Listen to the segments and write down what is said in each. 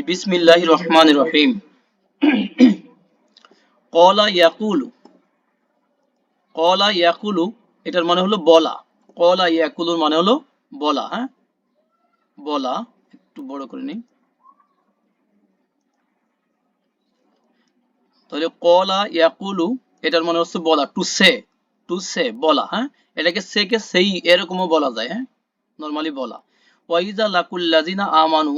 বিসমিল্লাহ রহমান রহিম। কলা ইয়াকুলু কলা ইয়াকুলু, এটার মানে হলো বলা। কলা ইয়াকুলুর মানে হলো বলা হ্যাঁ? বলা, একটু বড় করে নিই। তাহলে কলা ইয়াকুলু, এটার মানে হচ্ছে বলা টু সে টু সে বলা হ্যাঁ? এটাকে সে কে সেই এরকমও বলা যায় হ্যাঁ? নরমালি বলা। ওয়াইজা লাকুল্লাজিনা আমানু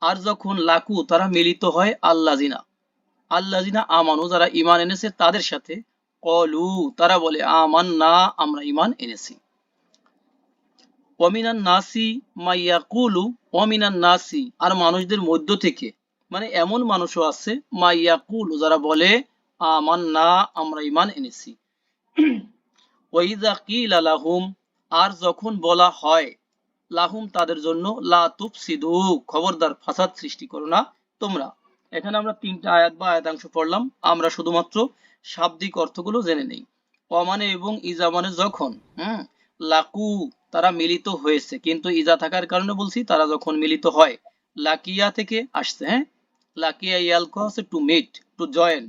আর যখন লাকু তারা মিলিত হয় আল্লাজিনা আল্লাজিনা আমানু, যারা ইমান এনেছে তাদের সাথে, কলু, তারা বলে আমান না আমরা ইমান এনেছি। ওমিনান নাসি মাইয়াকুলু ওমিনান নাসি, আর মানুষদের মধ্য থেকে মানে এমন মানুষও আছে মাইয়া কুলু যারা বলে আমান না আমরা ইমান এনেছি। ওইদা কিলা লাহুম, আর যখন বলা হয় লাহুম তাদের জন্য, লা তুফসিদু, খবরদার ফাসাদ সৃষ্টি করো না তোমরা। এখানে আমরা তিনটা আয়াত বা আয়াতাংশ পড়লাম। আমরা শুধুমাত্র শাব্দিক অর্থগুলো জেনে নেই। অমানে এবং ইজা মানে যখন, হুম, লাকু তারা মিলিত হয়েছে, কিন্তু ইজা থাকার কারণে বলছি তারা যখন মিলিত হয়, লাকিয়া থেকে আসছে হ্যাঁ? লাকিয়া ইয়ালকো হচ্ছে টু মিট টু জয়েন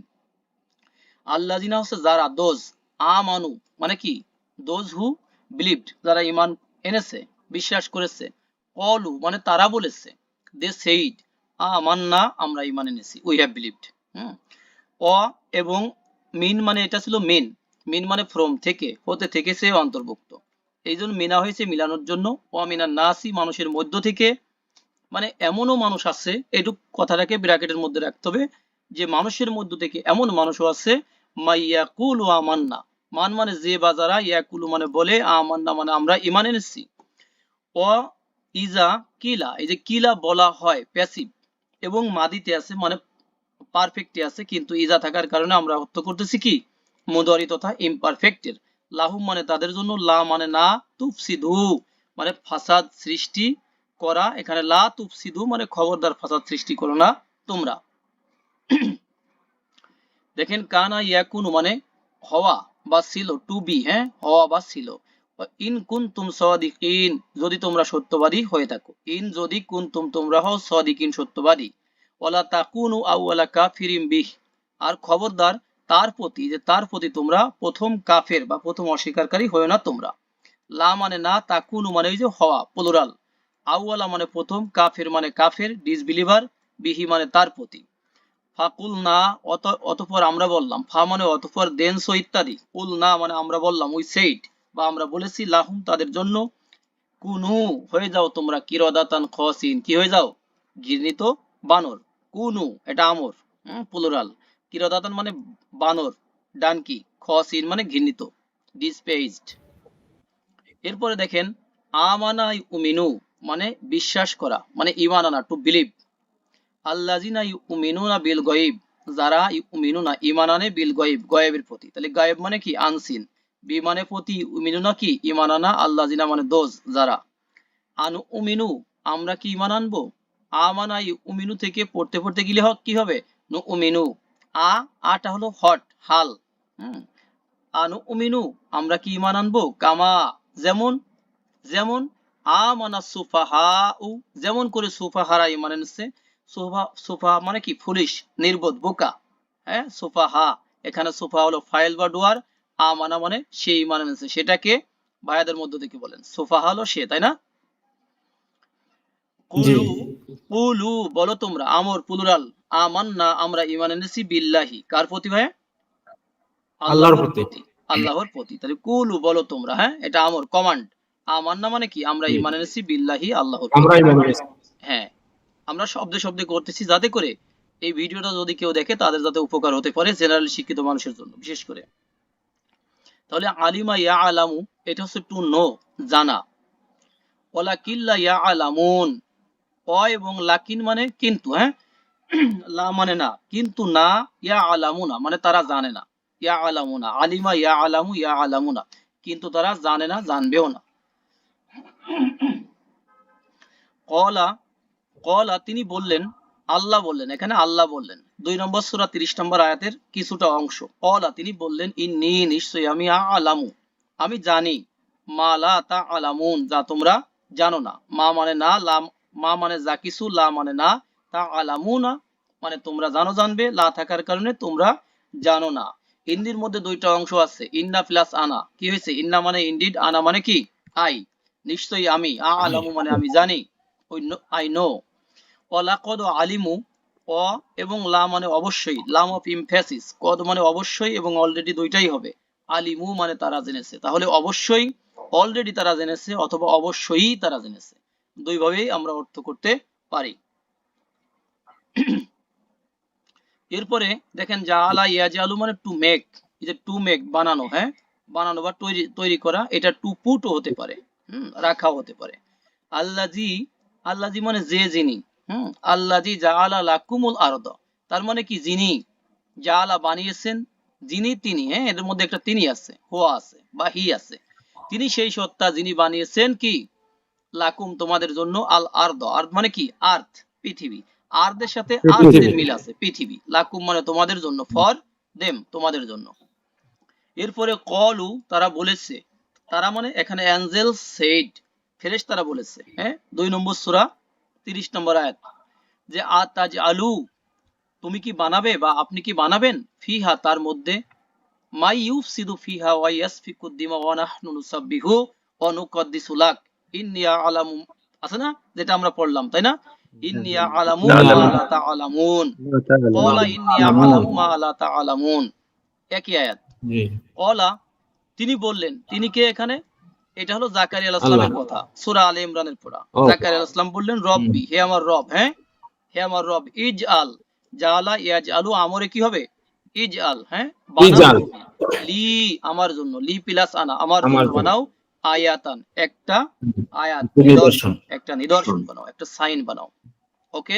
আল্লাজিনা হচ্ছে যারা দোজ আমানু মানে কি? দোজ হু বিলিভড যারা ইমান এনেছে। বিশ্বাস করেছে। কলু মানে তারা বলেছে, দে সেইড আমান্না আমরা ইমান এনেছি। We have believed hmm? অ এবং মিন মানে এটা ছিল মেন। মিন মানে ফ্রম থেকে। হতে থেকে সে অন্তর্ভুক্ত। এই জন্য মিনা হয়েছে মিলানোর জন্য। অমিনা নাসি মানুষের মধ্য থেকে। মানে এমনও মানুষ আছে, এটুক কথাটাকে ব্র্যাকেটের মধ্যে রাখতে হবে, যে মানুষের মধ্য থেকে এমন মানুষও আছে মাইয়াকুল ও আমান্না মান মানে যে বা যারা, ইয়াকুলু মানে বলে আমান্না মানে আমরা ইমান এনেছি। ইজা, কিলা, এই যে কিলা বলা হয় প্যাসিভ এবং মাদিতে আছে মানে পারফেক্টে আছে, কিন্তু ইজা থাকার কারণে আমরা অর্থ করতেছি কি? মুদরি তথা ইমপারফেক্টের লাহুম মানে তাদের জন্য, লা মানে না, তুফসিদু মানে ফাসাদ সৃষ্টি করা। এখানে লা তুফসিদু মানে খবরদার ফাসাদ সৃষ্টি করো না তোমরা। দেখেন, কানা ইয়াকুনু মানে হওয়া বা ছিল টু বি হ্যাঁ? হওয়া বা ছিল। ইন কুনতুম সাদিকিন, যদি তোমরা সত্যবাদী হয়ে থাকো। ইন যদি কুনতুম, তোমরা হও সাদিকিন, সত্যবাদী। ওয়ালা তাকুনু আউয়ালা কাফিরিম বিহ। আর খবরদার, তার প্রতি, যে তার প্রতি তোমরা প্রথম কাফের বা প্রথম অস্বীকারী হয়েও না তোমরা। লা মানে না, তাকুনু মানে যে হওয়া প্লুরাল আউয়ালা মানে প্রথম, কাফের মানে কাফের ডিসবিলিভার বিহি মানে তার প্রতি। ফাকুল না অত, অতপর আমরা বললাম, ফা মানে অতপর দেন সো ইত্যাদি। কুল না মানে আমরা বললাম উই সেইড বা আমরা বলেছি, লাহুম তাদের জন্য, কুনু, হয়ে যাও তোমরা কিরদাতান খসিন। কি হয়ে যাও? ঘৃণিত বানর। কুনু, এটা আমর প্লুরাল কিরদাতান মানে বানর, ডানকি, খসিন মানে ঘৃণিত ডিসপেজড এরপরে দেখেন আমানা উমিনু মানে বিশ্বাস করা মানে ইমান আনা টু বিলিভ আল্লাজিনা ইউমিনুনা বিল গয়ব, যারা ইউমিনুনা ইমান আনে বিল গয়ব, গয়েবের প্রতি। তাহলে গায়েব মানে কি? আনসিন। বি মানে প্রতি ইউমিনুনা কি ইমান আনা আল্লাজিনা মানে দোজ যারা? আনু উমিনু, আমরা কি ইমান আনব? আমানা উমিনু থেকে পড়তে পড়তে গেলে হক কি হবে? নু উমিনু। আ, আটা হলো হট, হাল। আনু উমিনু, আমরা কি ইমান আনব? কামা। যেমন যেমন আমানা সুফাহা উ যেমন করে সুফাহারা ইমান এনেছে। সোফা সোফা মানে কি? ফুলিশ, নির্বোধ, বোকা। হ্যাঁ সোফা হা এখানে সোফা হলো ফাইল বা ডুয়ার আমানা মানে সে ইমান এনেছে সেটাকে ভাইয়াদের মধ্য থেকে বলেন। সোফা হলো সে তাই না? কুলু কুলু বলো তোমরা আমর পুলুরাল আমান না আমরা ইমান এনেছি বিল্লাহি। কার প্রতি ভাই আল্লাহর প্রতি। আল্লাহর প্রতি। তাহলে কুলু বলো তোমরা হ্যাঁ? এটা আমর কমান্ড। আমান না মানে কি? আমরা ইমান এনেছি বিল্লাহি আল্লাহর আমরা ইমান এনেছি। হ্যাঁ। আমরা শব্দে শব্দে করতেছি যাতে করে এই ভিডিওটা যদি কেউ দেখে তাদের যাতে উপকার হতে পারে জেনারেল শিক্ষিত মানুষের জন্য বিশেষ করে। তাহলে আলিমা ইয়া আলামু এটা হচ্ছে টু নো জানা। ওলা কিল্লা ইয়া আলামুন অ এবং লাকিন মানে কিন্তু হ্যাঁ? লা মানে না, কিন্তু না ইয়া আলামুনা মানে তারা জানে না। ইয়া আলামুনা আলিমা ইয়া আলামু ইয়া আলামুনা কিন্তু তারা জানে না, জানবেও না। কলা কলা তিনি বললেন, আল্লাহ বললেন, এখানে আল্লাহ বললেন। দুই নম্বর সুরা তিরিশ নম্বর আয়াতের কিছুটা অংশ। কলা তিনি বললেন, ইন্নি নিশ্চয়ই আমি আলামু আমি জানি, মা লা তা আলামুন যা তোমরা জানো না। মা মানে না, লা, মা মানে যা কিছু, লা মানে না তা আলামুনা মানে তোমরা জানো জানবে, লা থাকার কারণে তোমরা জানো না। হিন্দির মধ্যে দুইটা অংশ আছে, ইন্না প্লাস আনা। কি হয়েছে? ইন্না মানে ইনডিড, আনা মানে কি? আই। নিশ্চয়ই আমি আলামু মানে আমি জানি আই নো। ওয়ালাকদ আলিমু অ এবং লা মানে অবশ্যই। লাম অফ ইমফ্যাসিস কদ মানে অবশ্যই এবং অলরেডি দুইটাই হবে। আলিমু মানে তারা জেনেছে। তাহলে অবশ্যই অলরেডি তারা জেনেছে অথবা অবশ্যই তারা জেনেছে। দুইভাবেই আমরা অর্থ করতে পারি। এরপরে দেখেন জাআলা ইয়াজালু মানে টু মেক এই যে টু মেক বানানো হ্যাঁ? বানানো বা তৈরি তৈরি করা, এটা টু পুটও হতে পারে। হুম, রাখাও হতে পারে। আল্লাজি আল্লাজি মানে যে যিনি হুম আল্লাজি জাআলা লাকুমুল আরদ। তার মানে কি? যিনি জাআলা বানিয়েছেন যিনি তিনি হ্যাঁ এর মধ্যে একটা তিনি আছে হুয়া আছে বা হি আছে। তিনি সেই সত্তা যিনি বানিয়েছেন কি? লাকুম তোমাদের জন্য আল আর্দ। আর্দ মানে কি? আর্থ পৃথিবী। আর্দের সাথে আর্থের মিল আছে পৃথিবী। লাকুম মানে তোমাদের জন্য ফর দেম তোমাদের জন্য। এরপরে কলু তারা বলেছে তারা মানে এখানে অ্যাঞ্জেল সেইড ফেরেশ তারা বলেছে হ্যাঁ দুই নম্বর সূরা 30 নম্বর আয়াত যে আতাজ আলু তুমি কি বানাবে বা আপনি কি বানাবেন? ফিহা তার মধ্যে মাই ফিহা ওয়া নাহনু নুসাব্বিহু ওয়া নুকাদ্দিসু লাক। ইন্নী আলামু আছে না? যেটা আমরা পড়লাম তাই না? ইন্নী আলামু মা লা তাআলামুন। ক্বালা ইন্নী আলামু মা লা তাআলামুন। একই আয়াত। জি। ক্বালা তিনি বললেন তিনি কে এখানে? এটা হলো জাকারিয়া আলাইহিস সালামের কথা সূরা আলে ইমরানের পড়া। জাকারিয়া আলাইহিস সালাম বললেন রব্বি হে আমার রব হ্যাঁ? হে আমার রব ইজআল জালা ইয়াজআলু আমরে কি হবে? ইজআল হ্যাঁ? ইজআল। লি আমার জন্য। লি প্লাস আনা আমার জন্য। বানাও আয়াতান। একটা আয়াত নিদর্শন। নিদর্শন একটা নিদর্শন বানাও একটা সাইন বানাও। ওকে?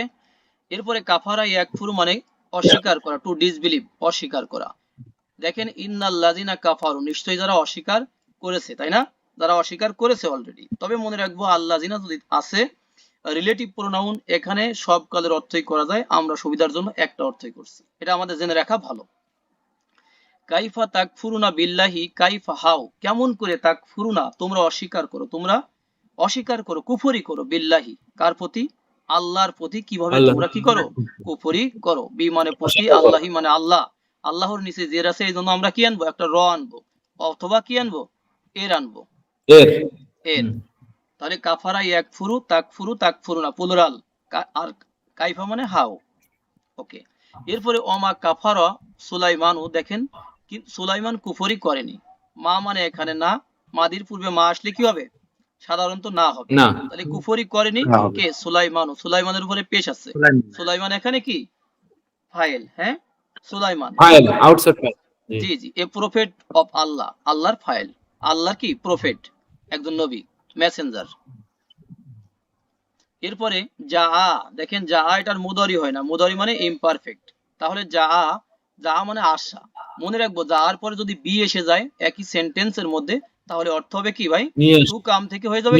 এরপরে কাফারা ইয়াকফুর মানে অস্বীকার করা টু ডিসবিলিভ অস্বীকার করা। দেখেন ইন্নাল্লাযিনা কাফারু নিশ্চয়ই যারা অস্বীকার করেছে তাই না? যারা অস্বীকার করেছে অলরেডি তবে মনে রাখব আল্লাযিনা যদি আছে রিলেটিভ প্রোনাউন এখানে সব কালের অর্থই করা যায় আমরা সুবিধার জন্য একটা অর্থই করছি। এটা আমাদের জেনে রাখা ভালো। কাইফা তাকফুরুনা বিল্লাহি কাইফা হাও কেমন করে তাকফুরুনা তোমরা অস্বীকার করো তোমরা অস্বীকার করো কুফরি করো বিল্লাহি। কার প্রতি? আল্লাহর প্রতি। কীভাবে আল্লাহ। তোমরা কি করো? কুফরি করো। বি মানে প্রতি আল্লাহি মানে আল্লাহ। আল্লাহর নিচে জের আছে এই জন্য আমরা কি আনব? একটা র আনব। অথবা কি আনব? এর আনব। এর। এর। তাহলে কাফারা ইয়াকফুরু তাকফুরু তাকফুরু না প্লুরাল। আর কাইফা মানে হাও। ওকে। এরপরে অমা কাফারা সুলাইমানও দেখেন সুলাইমান কুফরি করেনি। মা মানে এখানে না মাদির পূর্বে মা আসলে কি হবে? সাধারণত না হবে। তাহলে কুফরি করেনি না হবে। কে? সুলাইমান সুলাইমানের উপরে পেশ আছে। সুলাইমান। এখানে কি? ফাইল হ্যাঁ? সুলাইমান। ফাইল আউটসাইড ফাইল জি জি। A prophet of Allah. আল্লাহর ফাইল আল্লাহর কি? প্রফেট একজন নবী মেসেঞ্জার এরপরে যা আ দেখেন যা আ এটার মুদরি হয় না। মুদরি মানে ইমপারফেক্ট তাহলে যা আ যা মানে আশা। মনে রাখব যার পরে যদি বি এসে যায় একই সেন্টেন্সের মধ্যে তাহলে অর্থ হবে কি ভাই? টু কাম থেকে হয়ে যাবে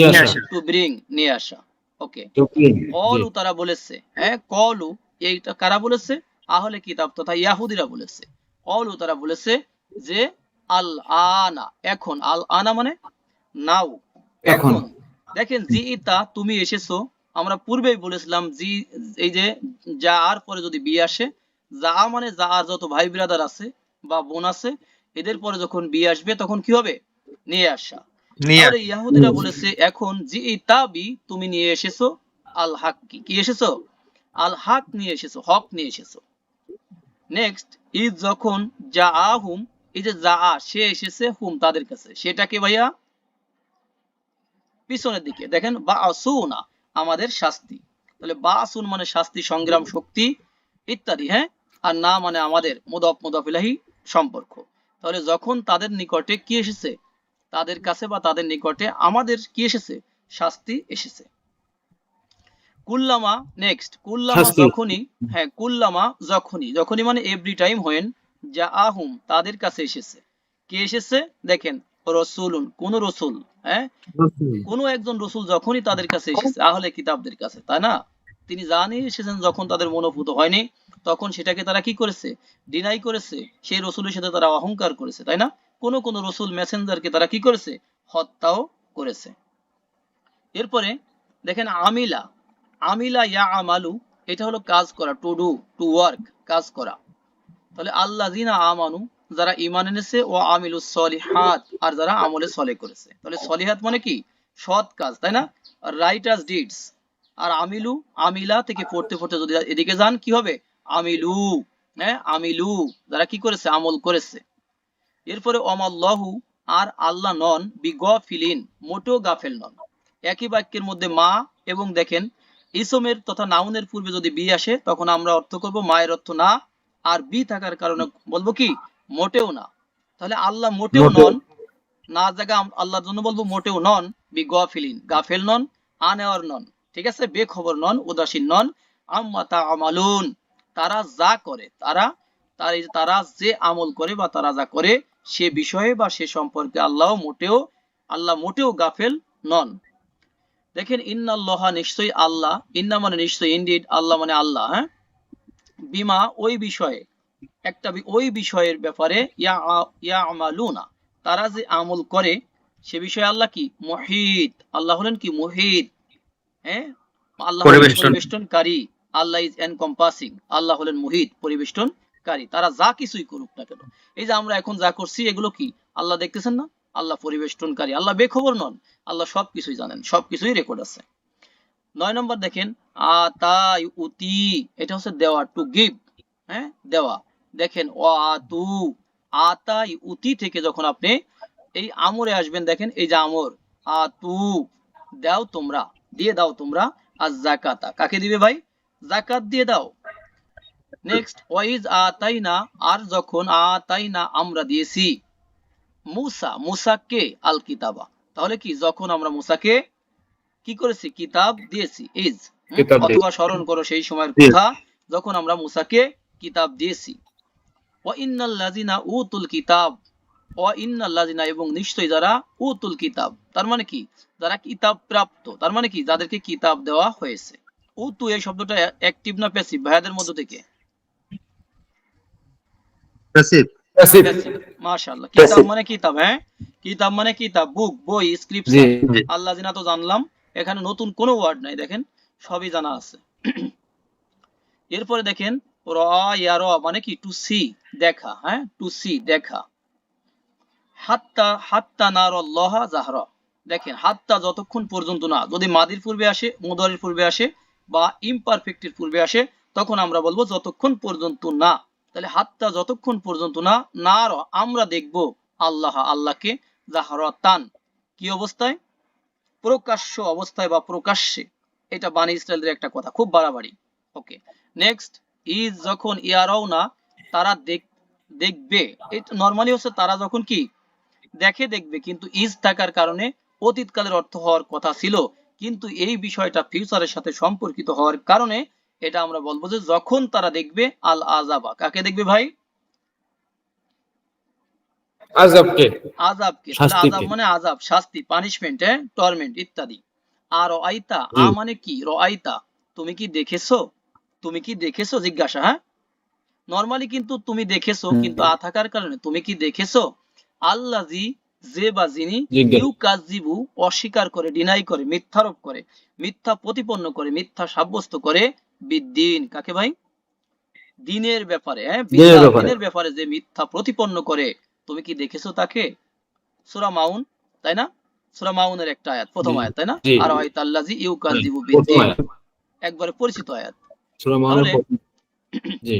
টু ব্রিং নিয়ে আসা। ওকে কলু তারা বলেছে হ্যাঁ কলু এইটা কারা বলেছে? আহলে কিতাব তথা ইয়াহুদিরা বলেছে। কলু তারা বলেছে যে আল আনা এখন আল আনা মানে নাও। এখন। দেখেন জি ইতা তুমি এসেছ। আমরা পূর্বেই বলেছিলাম জি এই যে যা আর পরে যদি বি আসে যা মানে যা আর যত ভাই ব্রাদার আছে বা বোন আছে এদের পরে যখন বি আসবে তখন কি হবে? নিয়ে আসা। তাহলে ইয়াহুদিরা বলেছে এখন জি ইতাবি তুমি নিয়ে এসেছ আল হাক কি কি এসেছ? আল হাক নিয়ে এসেছ হক নিয়ে এসেছ। নেক্সট ইজ যখন যা আহুম এই যে যা আ, সে এসেছে হুম তাদের কাছে। সেটাকে ভাইয়া? পিছনের দিকে। দেখেন বা আসুনা আমাদের শাস্তি। তাহলে বা আসুন মানে শাস্তি সংগ্রাম শক্তি ইত্যাদি হ্যাঁ? আর না মানে আমাদের মুদফ মুদফিলাহি সম্পর্ক। তাহলে যখন তাদের নিকটে কি এসেছে? তাদের কাছে বা তাদের নিকটে আমাদের কি এসেছে? শাস্তি এসেছে। কুল্লামা নেক্সট কুল্লামা। যখনই হ্যাঁ কুল্লামা যখনই যখনই মানে এভরি টাইম হোয়েন যা আহুম তাদের কাছে এসেছে। কে এসেছে? দেখেন রসুলুন কোন রসুল হ্যাঁ? কোন একজন রসুল যখনই তাদের কাছে এসেছে আহলে কিতাবদের কাছে তাই না? তিনি জানি এসেছেন যখন তাদের মনোভূত হয়নি তখন সেটাকে তারা কি করেছে? ডিনাই করেছে সেই রসুলের সাথে তারা অহংকার করেছে তাই না? কোন কোন রসুল মেসেঞ্জারকে তারা কি করেছে? হত্যাও করেছে। এরপরে দেখেন আমিলা আমিলা ইয়া আমালু এটা হলো কাজ করা টু ডু টু ওয়ার্ক কাজ করা। তাহলে আল্লাযিনা আমানু যারা ঈমান এনেছে ও আমিলুস সলিহাত, আর যারা আমলে সলে করেছে। তাহলে সলিহাত মানে কি? সৎ কাজ, তাই না? রাইটাস ডিডস আর আমিলু, আমিলা থেকে পড়তে পড়তে যদি এদিকে যান, কি হবে? আমিলু হ্যাঁ? আমিলু। যারা কি করেছে? আমল করেছে। এরপরে অমাল্লাহু আর আল্লাহ নন, বিগফিলিন, মোটেও গাফেল নন। একই বাক্যের মধ্যে মা এবং দেখেন, ইসমের তথা নাউনের পূর্বে যদি বি আসে, তখন আমরা অর্থ করব মায়ের অর্থ না, আর বি থাকার কারণে বলব কি? মোটেও না। তাহলে আল্লাহ মোটেও। নন। না জায়গা আল্লাহর জন্য বলব মোটেও নন। বি গফিলিন গাফেল নন আনেওয়ার নন। ঠিক আছে? বেখবর নন উদাসীন নন। আম্মা তা আমালুন তারা যা করে তারা তার তারা যে আমল করে বা তারা যা করে সে বিষয়ে বা সে সম্পর্কে আল্লাহ মোটেও আল্লাহ মোটেও গাফেল নন। দেখেন ইন্নাল্লাহা নিশ্চয়ই আল্লাহ। ইন্না মানে নিশ্চয়ই ইনডিড আল্লাহ মানে আল্লাহ হ্যাঁ? বিমা ওই বিষয়ে একটা ওই বিষয়ের ব্যাপারে ইয়া ইয়া আমালুনা তারা যে আমল করে সে বিষয়ে আল্লাহ কি? মুহিত। আল্লাহ হলেন কি? মুহিত। হ্যাঁ? আল্লাহ পরিবেষ্টনকারী। আল্লাহ ইজ এনকম্পাসিং আল্লাহ হলেন মুহিত পরিবেষ্টনকারী। তারা যা কিছুই করুক না কেন। এই যে আমরা এখন যা করছি এগুলো কি? আল্লাহ দেখতেছেন না? আল্লাহ পরিবেষ্টনকারী। আল্লাহ বেখবর নন। আল্লাহ সবকিছুই জানেন। সবকিছুই রেকর্ড আছে। নয় নম্বর দেখেন আতা উতি এটা হচ্ছে দেওয়া টু গিভ হ্যাঁ? দেওয়া। দেখেন ও আতু আতা উতি থেকে যখন আপনি এই আমরে আসবেন দেখেন এই যে আমর আতু দাও তোমরা দিয়ে দাও তোমরা আর জাকাতা কাকে দিবে ভাই? জাকাত দিয়ে দাও। নেক্সট ওয়াইজ আতাইনা আর যখন আতাইনা আমরা দিয়েছি মুসা মুসাকে আল কিতাবা তাহলে কি যখন আমরা মুসাকে কি করেছি? কিতাব দিয়েছি ইজ অথবা স্মরণ করো সেই সময়ের কথা যখন আমরা মুসাকে কিতাব দিয়েছি। ওয়া উতুল কিতাব। ওয়া এবং নিশ্চয়ই যারা উতুল কিতাব তার মানে কি? যারা কিতাব প্রাপ্ত তার মানে কি? যাদেরকে কিতাব দেওয়া হয়েছে। উতু এই শব্দটা অ্যাক্টিভ না প্যাসিভ ভাইয়াদের মধ্য থেকে? প্যাসিভ মাশাআল্লাহ। কিতাব মানে কিতাব হ্যাঁ? কিতাব মানে কিতাব বুক বই জি আল্লাহ জিনা তো জানলাম। এখানে নতুন কোনো ওয়ার্ড নাই দেখেন। সবই জানা আছে। এরপরে দেখেন মানে কি? টু সি দেখা হ্যাঁ? টু সি দেখা। হাত্তা হাত্তা নার আল্লাহ জাহরা। দেখেন, হাত্তা যতক্ষণ পর্যন্ত না, যদি মাদির পূর্বে আসে, মুদারির পূর্বে আসে, বা ইমপারফেক্টের পূর্বে আসে, তখন আমরা বলব যতক্ষণ পর্যন্ত না। তাহলে হাত্তা যতক্ষণ পর্যন্ত না না, র, আমরা দেখব আল্লাহ, আল্লাহকে জাহরাতান। কি অবস্থায়? প্রকাশ্য অবস্থায় বা প্রকাশ্যে। এটা বানি ইসরায়েলের একটা কথা, খুব বাড়াবাড়ি। ওকে নেক্সট ইজ যখন ইয়ারাও না তারা দেখ দেখবে। এটা নরমালি হচ্ছে তারা যখন কি দেখে দেখবে কিন্তু ইজ থাকার কারণে অতীতকালের অর্থ হওয়ার কথা ছিল। কিন্তু এই বিষয়টা ফিউচারের সাথে সম্পর্কিত হওয়ার কারণে এটা আমরা বলব যে যখন তারা দেখবে আল আজাবা কাকে দেখবে ভাই? আজাবকে আজাবকে আজাব মানে আজাব শাস্তি পানিশমেন্ট হ্যাঁ? টর্মেন্ট ইত্যাদি। আর আইতা আ মানে কি? র আইতা তুমি কি দেখেছ? তুমি কি দেখেছ? জিজ্ঞাসা হ্যাঁ? নরমালি কিন্তু তুমি দেখেছ কিন্তু আ থাকার কারণে। তুমি কি দেখেছ? আল্লাজি যে বা যিনি। ইউ কাজিবু অস্বীকার করে ডিনাই করে মিথ্যারোপ করে মিথ্যা প্রতিপন্ন করে মিথ্যা সাব্যস্ত করে বিদ্দিন। কাকে ভাই? দিনের ব্যাপারে হ্যাঁ? দিনের ব্যাপারে। যে মিথ্যা প্রতিপন্ন করে তুমি কি দেখেছ তাকে? সূরা মাউন তাই না? সূরা মাউনের একটা আয়াত প্রথম আয়াত তাই না? আর আয়াত আল্লাজি ইউকাযিবু প্রথম বিদ্দিন একবারে পরিচিত আয়াত। সূরা মাউনের জি।